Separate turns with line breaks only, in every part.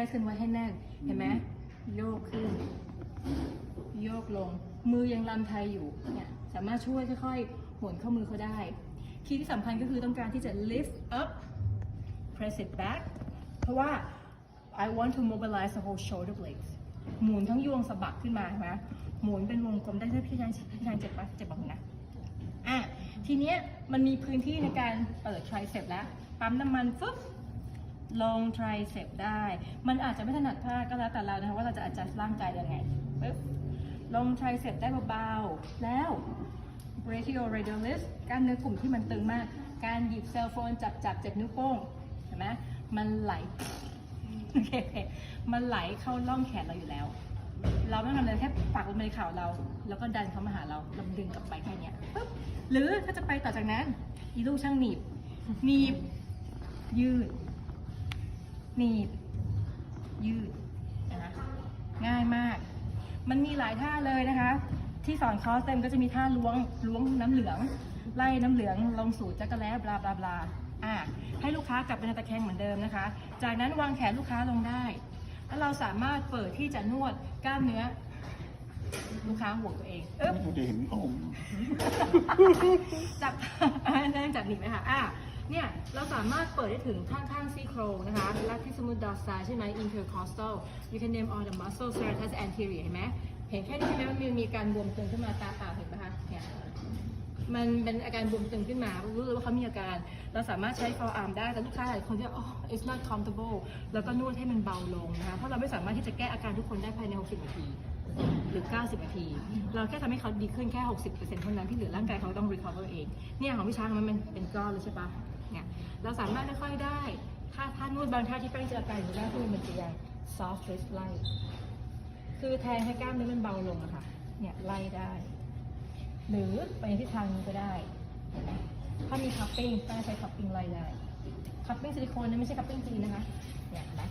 press กันไว้ให้แน่น เห็นไหมโยกขึ้น โยกลง มือยังลำไทยอยู่เนี่ยสามารถช่วยค่อยๆโหนเข้ามือเขาได้ คีย์ที่สำคัญก็คือต้องการที่จะ lift up press it back เพราะว่า I want to mobilize the whole shoulder blades หมุนทั้งยวงสะบักขึ้นมาใช่ไหมหมุนเป็นวงกลมได้ถ้าพี่ชายพี่ชายเจ็บปะเจ็บบ้างนะอะทีเนี้ยมันมีพื้นที่ในการเปิด tricep แล้ว ปั๊มน้ำมันฟึ๊บ ลง tricep ได้ มันอาจจะไม่ถนัดท่าก็แล้วแต่เรานะคะว่าเราจะ adjust ร่างกายยังไงปึ๊บลง tricep ได้เบาๆ แล้ว brachioradialis กล้ามเนื้อกลุ่มที่มันตึงมาก การหยิบเซลโฟนจับจับเจ็บนิ้วโป้งเห็นไหมมันไหลโอเคมันไหลเข้าล่องแขนเราอยู่แล้ว เราไม่ต้องทำอะไรแค่ปักลงในข่าวเรา แล้วก็ดันเขามาหาเราเราดึงกลับไปแค่เนี้ยปึ๊บหรือถ้าจะไปต่อจากนั้น อีลูกช่างหนีบหนีบยืด หนีบ ยืดนะคะง่ายมาก มันมีหลายท่าเลยนะคะ ที่สอนคอร์สเต็มก็จะมีท่าล้วงล้วงน้ำเหลือง ไล่น้ำเหลืองลงสู่จักรแล้บลาบลาบลาอะให้ลูกค้ากลับไปในตะแคงเหมือนเดิมนะคะ จากนั้นวางแขนลูกค้าลงได้ แล้วเราสามารถเปิดที่จะนวดกล้ามเนื้อ ลูกค้าห่วงตัวเองเอ๊บ
เราจะเห็นผม
จับนั่งจับหนีบไหมคะอะ เนี่ยเราสามารถเปิดได้ถึงข้างๆซี่โครงนะคะและที่สมมติดอสไซใช่ไหม intercostal you can name all the muscles serratus anterior เห็นไหมเห็นแค่นี้ใช่ไหมมันมีมีการบวมตึงขึ้นมาตาเปล่าเห็นไหมคะเนี่ยมันเป็นอาการบวมตึงขึ้นมา รู้เลยว่าเขามีอาการ เราสามารถใช้ forearm ได้ แต่ลูกค้าหลายคนที่อ๋อ it's not comfortable แล้วก็นวดให้มันเบาลงนะคะ เพราะเราไม่สามารถที่จะแก้อาการทุกคนได้ภายใน 60 นาที หรือ 90 นาที เราแค่ทำให้เขาดีขึ้นแค่ 60%เท่านั้นที่เหลือร่างกายเขาต้อง recover เอง เนี่ยของพี่ช้างมันเป็นก้อนเลยใช่ปะ เนี่ยเราสามารถค่อยๆได้ ถ้าท่านวดบางท่าที่แป้งเจออาการอยู่ได้วคือมันจะยัง soft twist ไล่คือแทงให้กล้ามเนื้อมันเบาลงอะค่ะ เนี่ยไล่ได้ หรือไปในทิศทางนี้ก็ได้ ถ้ามีคัพปิ้งแป้งใช้คัพปิ้งไล่ได้ คัพปิ้งซิลิโคนนะไม่ใช่คัพปิ้งจีนนะคะเนี่ยนไหม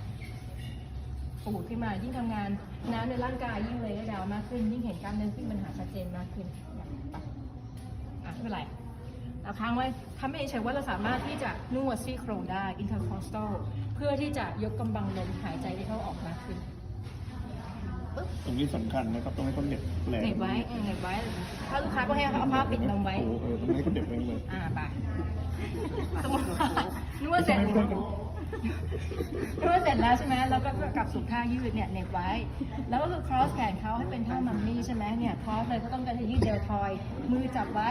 ปูดขึ้นมายิ่งทำงานน้ำในร่างกายยิ่งเลยได้ดาวมากขึ้น ยิ่งเห็นกล้ามเนื้อขึ้นมันหาชัดเจนมากขึ้นเนี่ยไปอะไม่เป็นไร เราค้างไว้ทำให้เฉยๆว่าเราสามารถที่จะนวดซี่โครงได้ intercostal เพื่อที่จะยกกำบังลมหายใจได้เข้าออกมากขึ้น
ตรงนี้สำคัญนะครับต้องให้เขาเหน็บแรง
เหน็บไว้เออเหน็บไว้ ถ้าลูกค้าก็ให้เขาเอาผ้าปิดนมไว้
โอ้โหเออต้องให้เขาเหน็บไว้เลย
อ่าไปสมมติว่านวดเสร็จนวดเสร็จแล้วใช่ไหมแล้วก็กลับสู่ท่ายืดเนี่ยเหน็บไว้ แล้วก็คือ cross แขนเขาให้เป็นท่ามัมมี่ใช่ไหมเนี่ย cross เลยก็ต้องการจะยืดเดลทอย มือจับไว้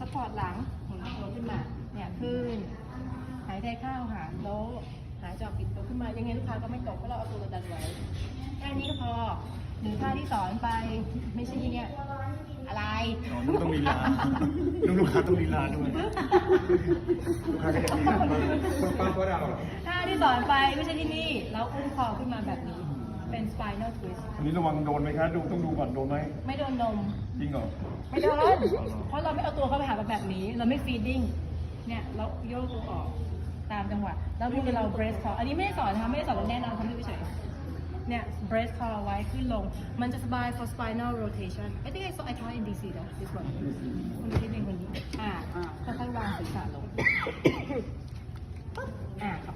สปอร์ตหลังหมุนตัวขึ้นมาเนี่ยขึ้นหายใจเข้าหาโลหายใจออกปิดตัวขึ้นมายังไงลูกค้าก็ไม่ตกเพราะเราเอาตัวเราดันไว้แค่นี้ก็พอหรือท่าที่สอนไปไม่ใช่เนี่ยอะไร
อ๋อนุ่ต้องลีลานุ่ลูกค้าต้องลีลาด้วยลูกค้าก็จะลีลาบ้างป้าก็เรา
ท่าที่สอนไปไม่ใช่ที่นี่แล้วอุ้มคอขึ้นมาแบบนี้ เป็น spinal twist
อันนี้ระวังโดนไหมคะดูต้องดูก่อนโดนไหม
ไม่โดนนม
จริงเหรอ
ไม่โดน เพราะเราไม่เอาตัวเข้าไปหามันแบบนี้ เราไม่ feeding เนี่ยเราโยกตัวออกตามจังหวะ แล้วมือเรา brace core อันนี้ไม่ได้สอนนะคะไม่ได้สอนเราแน่นอนทำให้เฉยๆเนี่ย brace core ไว้ขึ้นลง มันจะสบาย for spinal rotation I think I saw I taught in DC นะ this one คนที่เป็นคนนี้ อ่าค่อยๆวางศีรษะลงอ่า